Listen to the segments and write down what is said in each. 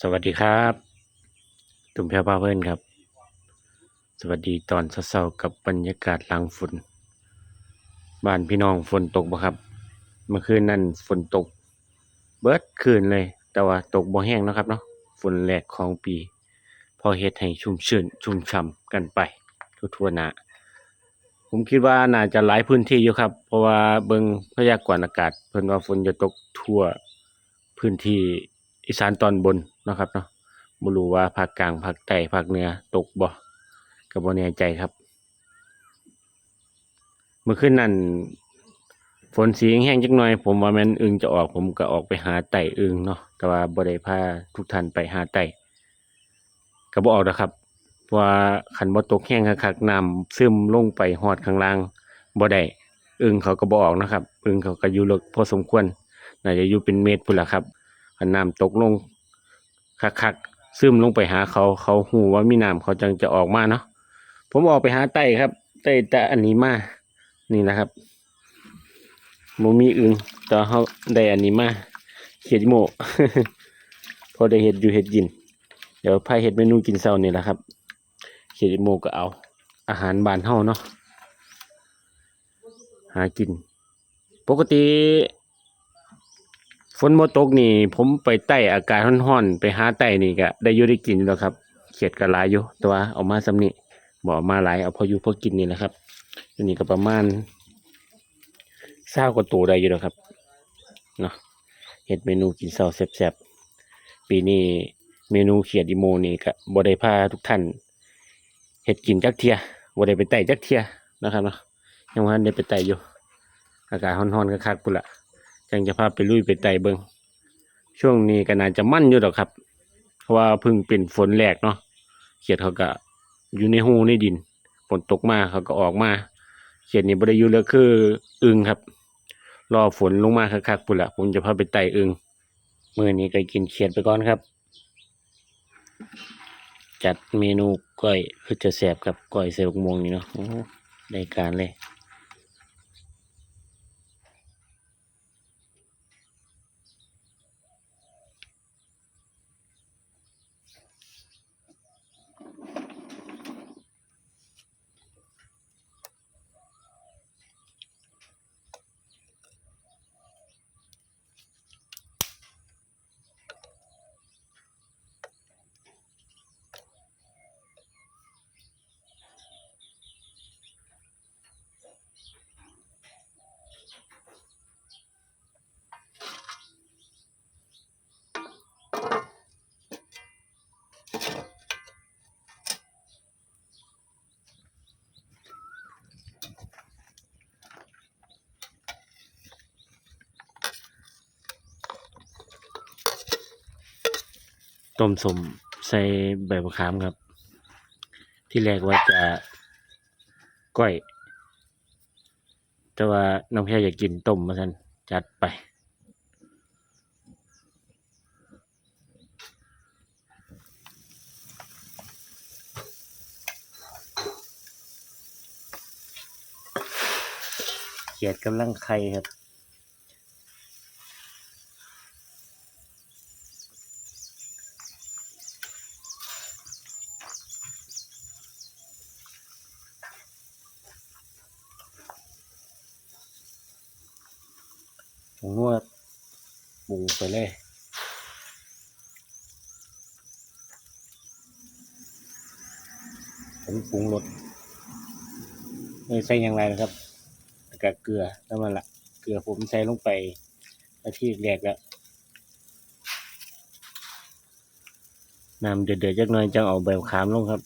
สวัสดีครับ ตุ่มแพรพาเพื่อนครับ สวัสดีตอนเช้ากับบรรยากาศหลังฝนบ้านพี่น้องฝนตกบ่ครับ เมื่อคืนนั่นฝนตก เบิดคืนเลย แต่ว่าตกบ่แห้งนะครับเนาะฝนแรกของปี พอเฮ็ดให้ชุ่มชื่นชุ่มฉ่ำกันไปทั่วๆหน้าผมคิดว่าน่าจะหลายพื้นที่อยู่ครับ เพราะว่าเบิงพยากรณ์อากาศ เพิ่นว่าฝนจะตกทั่วพื้นที่ อีสานตอนบนเนาะครับเนาะบ่รู้ว่าภาคกลางภาคใต้ภาคเหนือตกบ่ก็บ่แน่ใจครับ เมื่อคืนนั้นฝนสีแห้งจักหน่อย ผมว่าแม่นอึงจะออกผมก็ออกไปหาไต่อึงเนาะแต่ว่าบ่ได้พาทุกท่านไปหาไต่ก็บ่ออกดอกครับว่าคันบ่ตกแห้งคักๆน้ำซึมลงไปฮอดข้างล่างบ่ได้อึงเขาก็บ่ออกนะครับ อึงเขาก็อยู่ลึกพอสมควรน่าจะอยู่เป็นเมตรพุ่นละครับ คันน้ำตกลงคักๆซึมลงไปหาเขาเขาฮู้ว่ามีน้ำเขาจังจะออกมาเนาะผมออกไปหาไต่ครับไต่แต่อันนี้มานี่นะครับบ่มีอึ่งต่อเฮาได้อันนี้มาเขียดโมพอได้เฮ็ดอยู่เฮ็ดกิน เดี๋ยวพายเฮ็ดเมนูกินเช้านี่แหละครับเขียดโมก็เอา อาหารบานเฮาเนาะหากิน ปกติ ฝนบ่ตกนี่ ผมไปไต่อากาศร้อนๆไปหาไต่นี่ก็ได้อยู่ได้กินแล้วครับเขียดก็หลายอยู่แต่ว่าเอามาซำนี้บ่อามาหลายเอาพออยู่พอกินนี่แหละครับอันนี้ก็ประมาณ20กว่าตัวได้อยู่แล้วครับเนาะเฮ็ดเมนูกินเช้าแซ่บๆปีนี้เมนูเขียดอีโมนี่ก็บ่ได้พาทุกท่านเฮ็ดกินจักเทียบ่ได้ไปไต่จักเทียนะครับเนาะยังบ่ทันได้ไปไต่อยู่ อากาศร้อนๆคักกุล่ะ จังจะพาไปลุยไปไต่เบิงช่วงนี้ก็น่าจะมั่นอยู่ดอกครับ เพราะว่าพิ่งเป็นฝนแรกเนาะเขียดเขาก็อยู่ในหูในดินฝนตกมาเขาก็ออกมา เขียดนี่บ่ได้ยู่แล้วคืออึงครับ รอฝนลงมาคักๆพุ่นล่ะผมจะพาไปไต่อึงมื้อนี้ก็กินเขียดไปก่อนครับ จัดเมนูก้อยคือจะแซ่บครับก้อยใส่บักม่วงนี่เนาะได้การเลย ต้มสมใส่ใบมะขามครับ ที่แรกว่าจะก้อย แต่ว่าน้องแพรอยากกินต้มมาสันจัดไปเขียดกำลังไข่ครับ ผมนวดปรุงไปเลย ผมปรุงรสไม่ใส่อย่างไรนะครับแล้วก็เกลือแล้วมันละเกลือผมใส่ลงไปอาที่แรกแล้วน้ำเดือดๆจักหน่อยจังเอาใบขามลงครับ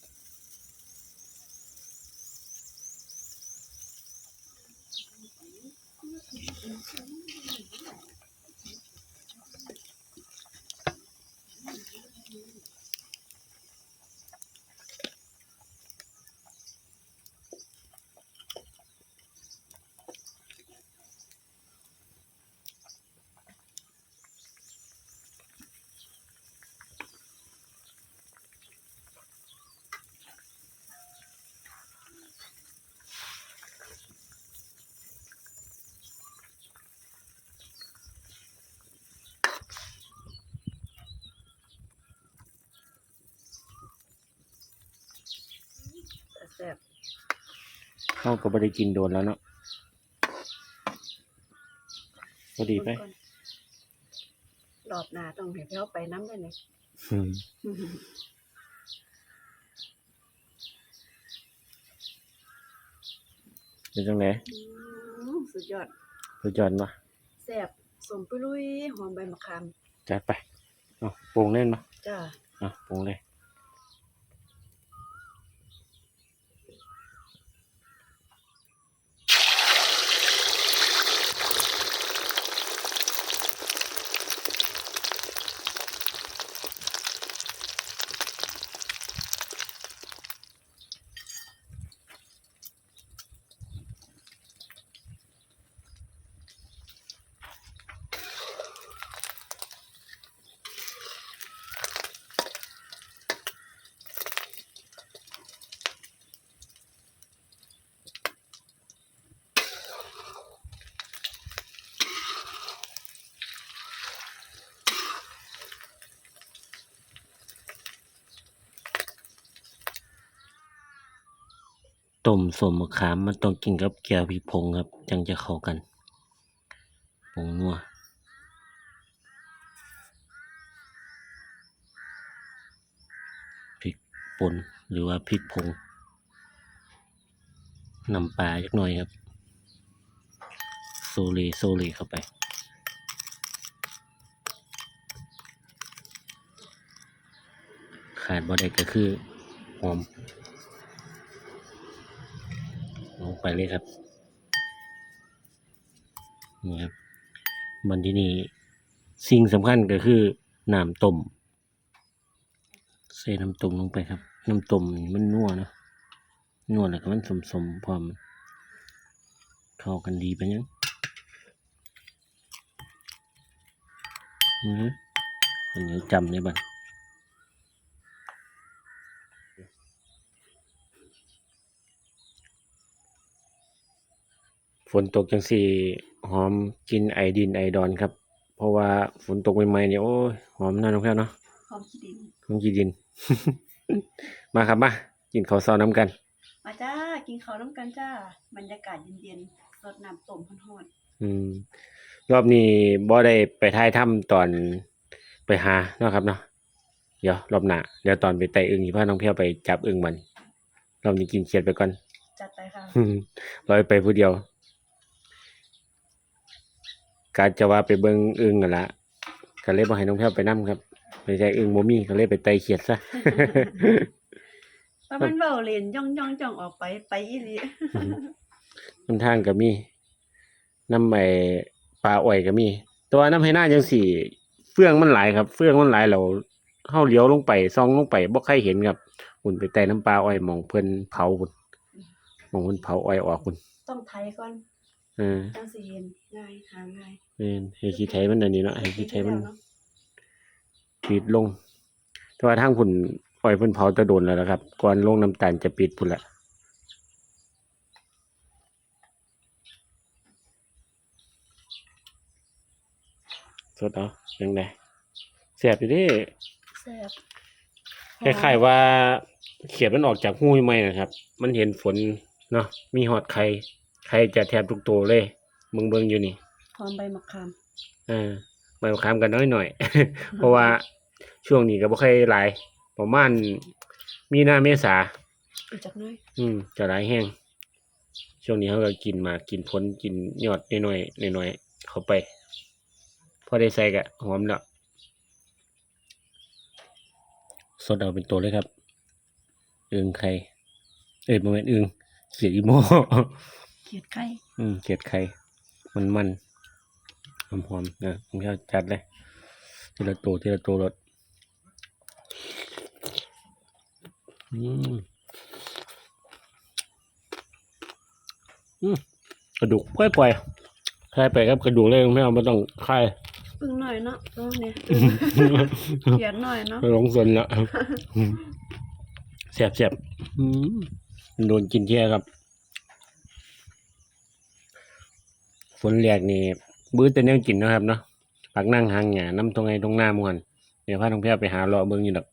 เขาก็บ่ได้กินโดนแล้วเนาะพอดีไปก่อนรอบหน้าต้องให้เขาไปน้ำได้เลยอืมเป็นจังไดอืมสุดยอด สุดยอดมาแซ่บสมปุลุยหอมใบมะขามจัดไปเอาปรุงเล่นมาจ้าอะปรุงเลย ต้มสมมะขามมันต้องกินกับแก้วพริกผงครับ จังจะเข้ากันผงนัวพริกป่นหรือว่าพริกผงน้ำปลาจักหน่อยครับ โซเลโซเลเข้าไปขาดบ่ได้ก็คือหอม ลงไปเลยครับนี่ครับมันที่นี่สิ่งสำคัญก็คือน้ำต้มใส่น้ำต้มลงไปครับ น้ำต้มมันนัวเนะนัวแล้วก็มันสมสมๆพร้อมเข้ากันดีไปยังอือฮึอันนี้จำได้บ้าง ฝนตกจังสี่หอมกลินไอดินไอดอนครับ เพราะว่าฝนตกใหม่ๆเนี่ยโอ้ยหอมน่าน้องแพ้วเนาะหอมขี้ดินหอมกีดิน มาครับมากินข้าวซอยน้ำกัน มาจ้ากินข้าวน้ำกันจ้าบรรยากาศเย็นๆสดน้ำต้มฮ้อนอืมรอบนี้บ่ได้ไปถ่ายถ้ำตอนไปหาเนาะครับเนาะเดี๋ยวรอบหน้าเดี๋ยวตอนไปไต่อึ่งที่พาน้องแพ้วไปจับอึ่งมันรอบนี้กินเขียดไปก่อนๆจัดไปค่ะลอยไปผู้เดียว กาจะว่าไปเบิ่งอึ่งกันละก็เลยบ่ให้น้องแพ้วไปนํครับไปใจอึ่งบ่มีก็เลยไปไต่เขียดซะ ว่ามันเบาเล่นย่องย่องจ่องออกไปไปอีหลีน้ำทางก็มีน้ำไอ้ปลาอ้อยก็มี แต่ว่าน้ำให้หน้าจังสี่ เฟื่องมันหลายครับ เฟื่องมันหลายเราเฮาเลี้ยวลงไปซองลงไปบ่ใครเห็นครับหุ่นไปแต่น้ำปลาอ้อยหมองเพิ่นเผาพุ่นหมองเพิ่นเผาอ้อยออกพุ่นต้องไทยก่อนเออจังสิเห็นง่ายหาง่ายแม่นให้ขี้ไถมันอันนี้เนาะให้ขี้ไถมันแล้วเนาะปิดลง แต่ว่าทางพุ่นอ้อยเพิ่นเผาแตะโดนแล้วนะครับ ก่อนลงน้ำตาลจะปิดพุ่นละสดเอาจังไดแซ่บอยู่เด้แซ่บคล้ายๆว่าเขียดมันออกจากหูใหม่นะครับ มันเห็นฝนเนาะมีหอดไข่ ไข่จะแทบทุกตัวเลยเบิ่งเบิ่งๆอยู่นี่หอมใบมะขามอ่าใบมะขามกันน้อยหน่อย เพราะว่าช่วงนี้ก็บ่ค่อยหลายประมาณมีนาเมษาอีกจักหน้อยอืมจะหลายแห้งช่วงนี้เขาก็กินหมากกินผลกินยอดน้อยๆน้อยๆเข้าไป พอได้ใส่ก็หอมแล้วสดเอาเป็นตัวเลยครับ อึงไข่เอ้ยบ่แม่นอึงเขียดอีโมเขียดไข่อืมเขียดไข่ มันมันหอมหอมๆนะผมจะจัดเลยทีละตัวทีละตัวรสอืมอืมกระดูกปล่อยๆคลายไปครับกระดูกเลยไม่เอาไม่ต้องคลายอึ้งหน่อยเนาะตัวนี้เขียดหน่อยเนาะหลงสนละแสบแสบอืมโดนกินเที่ยครับ ฝนแรกนี่บื้อแต่แนวกินเนาะครับเนาะปักนั่งหางหยาน้ำตรงไงตรงหน้ามวนเดี๋ยวพาท่องเที่ยวไปหาเลาะเบิ่งอยู่ดอก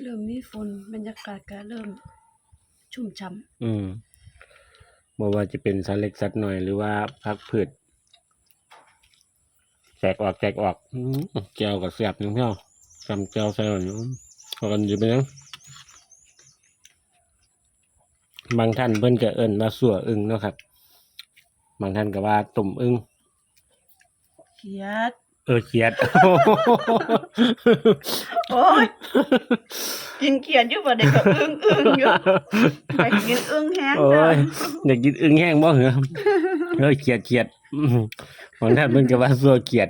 เริ่มมีฝนบรรยากาศก็เริ่มชุ่มฉ่ำอืมบ่ว่าจะเป็นสัตว์เล็กสัตว์น้อยหรือว่าพักพืชแจกออกแจกออกอืมแก้วกับเสียบนึงเที่ยวจำแก้วใส่หน่อยอืมพอกันอยู่ไปยัง บางท่านเพิ่นก็เอิ้นว่าสัวอึงเนาะครับ บางท่านก็ว่าตุ่มอึงเขียด เออเขียด โอ้ยกินเขียดอยู่บ่ได้ก็อึ้งอึ้งอยู่ไปกินอึ้งแห้งโอ้จ้ะยอยากกินอึงแห้งบ่เหรอเออเขียดเขียดอืมบางท่านเพิ่นก็ว่าสัวเขียด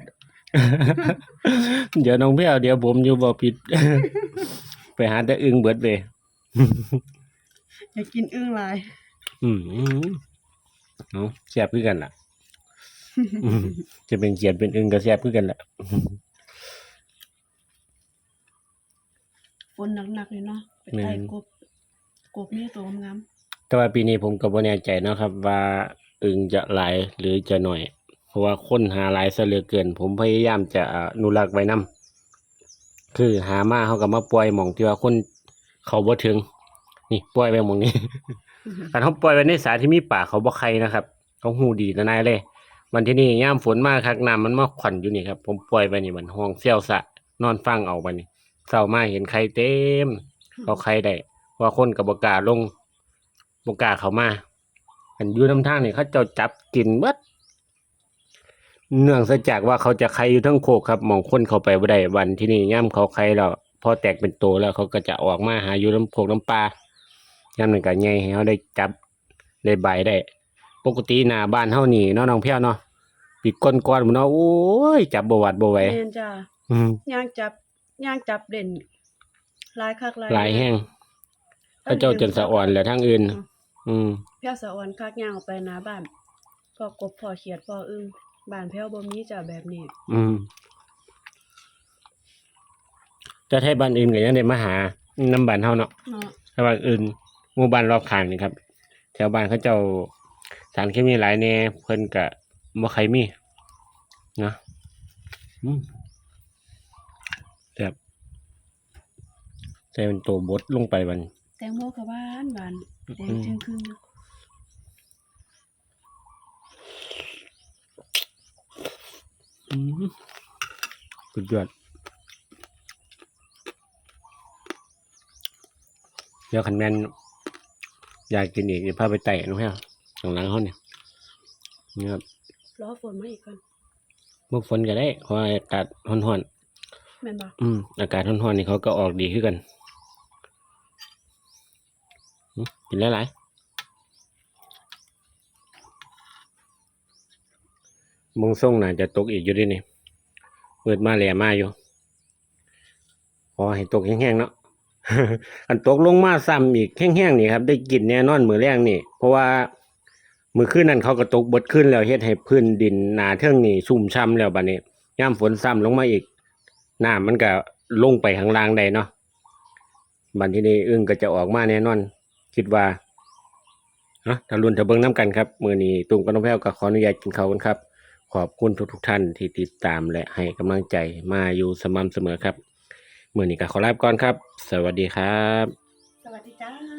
เดี๋ยวน้องเพียวเดี๋ยวผมอยู่บ่ผิด ไปหาแต่อึงเบิดเลย อยากกินอึ้งหลาย อืมเอาแซ่บคือกันล่ะอืมจะเป็นเขียดเป็นอึงก็แซ่บคือกันล่ะฝนหนักๆเลยเนาะไปแม่นไต่กบ กบนี่ตัวงามแต่ว่าปีนี้ผมก็บ่แน่ใจเนาะครับ ว่าอึงจะหลายหรือจะน้อย เพราะว่าคนหาหลายซะเหลือเกิน ผมพยายามจะอนุรักษ์ไว้นํคือหามาเขาก็มาปล่อยหม่องที่ว่าคนเขาบ่ถึง นี่ปล่อยไว้หม่องนี้ๆการเขาปล่อยไว้ในสาที่มีป่าเขาบ่ใครนะครับ เขาหูดีนะนายเลยวันที่นี่ย่ามฝนมาคักน้ำมันมาขวัญอยู่นี่ครับ ผมปล่อยไปนี่มันห้องเซี่ยวสะ นอนฟังเอาไปนี่เศร้ามาเห็นใครเต็มเขาใครได้เพราะว่าคนกับบกล้าลงบกล้าเขามาอันอยู่น้ำทางนี่เขาเจ้าจับกินเบิดเนื่องจากว่าเขาจะใครอยู่ทั้งโคกครับหมองคนเขาไปบ่ได้วันที่นี่ย่ำเขาใครแล้วพอแตกเป็นโตแล้วเขาก็จะออกมาหาอยู่น้ำโคกน้ำปลา ย่ำนั่นก็ใหญ่ให้เขาได้จับได้ใบได้ ปกติหน้าบ้านเฮานี่เนาะน้องเพียวเนาะปีก้อนๆหมันเนาะโอ้ยจับบ่หวัดบ่ไหวแม่นจ้าอืมย่างจับย่างจับเด่นหลายคักหลายหลายแห้งพระเจ้าจนสะอ่อนแล้วทั้งอื่น อืมแพ้วสะอ่อนคักย่างออกไปหน้าบ้านพอกบพอเขียดพออึ้งบ้านแพ้วบ่มีจ้ะแบบนี้ อืมจะให้บ้านอื่นก็ยังได้มาหาน้ำบ้านเฮาเนาะเนาะ ถ้าบ้านอื่นห มู่บ้านรอบข้างนี่ครับ แถวบ้านเขาเจ้าสารเคมีหลายแน่เพิ่นก็บ่ใครมีนะอืมแบบใส่เป็นตัวบดลงไปบัดนแตงโมก็หวานหวานแดงจึงครึ่งอืมสุดยอดเดี๋ยวขันแมน อยากกินอีกเดี๋ยวพาไปไต่น้องแพ้วข้างหลังเขาเนี่ยนี่ครับรอฝนมาอีกก่อนเมื่อฝนก็ได้เพราะว่าอากาศร้อนแม่นบ่ๆอืมอากาศร้อนๆนี่เขาก็ออกดีขึ้นกันอืมกินหลายๆมงส่งน่าจะตกอีกอยู่ด้วยนี่เปิดมาแหลมาอยู่พอให้ตกแห้งๆเนาะ อันตกลงมาซ้ำอีกแห้งๆนี่ครับได้กินแน่นอนมือแรงนี่ เพราะว่ามือขึ้นนั้นเขาก็ตกบดขึ้นแล้วเฮ็ดให้พื้นดินหนาเทิงนี่ชุ่มช่ำแล้วบัดนี้ย่ามฝนซ้ำลงมาอีกน้ำมันก็ลงไปข้างล่างได้เนาะบัดทีนี้อึ้งก็จะออกมาแน่นอน คิดว่าเนาะถ้ารุนถ้าเบิงน้กันครับ มือนี้ตุ้มกับน้องแพ้วก็ขออนุญาตกินเขากันครับ ขอบคุณทุกๆท่านที่ติดตามและให้กำลังใจมาอยู่สม่ำเสมอครับ มื้อนี้ก็ขอลาไปก่อนครับ สวัสดีครับ สวัสดีจ้า